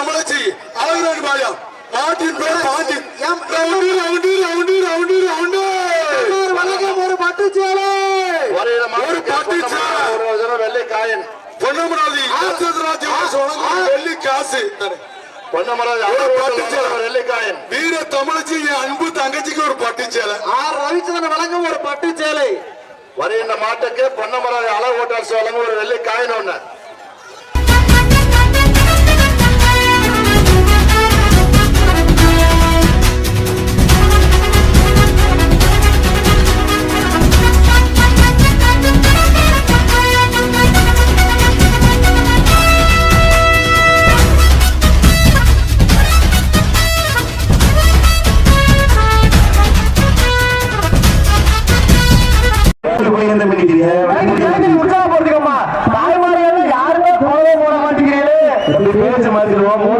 தமிழச்சி அழகுராணி பாயா பாட்டின் பேர் பாட்டின். M- round round round round round ஒரு பட்டு சேலை ஒரு பட்டு சேலை. வெள்ளை காயின் பொன்னமராதி ராஜ்யம் வெள்ளி காசு வீர தமிழச்சி என் அன்பு தங்கச்சிக்கு ஒரு பட்டு சேலை ஆர் ரவிச்சந்திரன் வழங்கும் ஒரு பட்டு சேலை வரையின மாட்டுக்கு பொன்னமராஜ் அளவு ஓட்டார் வழங்கும் ஒரு வெள்ளை காயின் ஒண்ணு. உற்சாகப்படுத்துக்கம்மா தாய்மார்கள் யாருமே போடவே போட மாட்டேங்கிறீங்களே. பேச்சு மாத்திடுவோம் மூணு பேச்சு மாத்திடுவோம் மூணு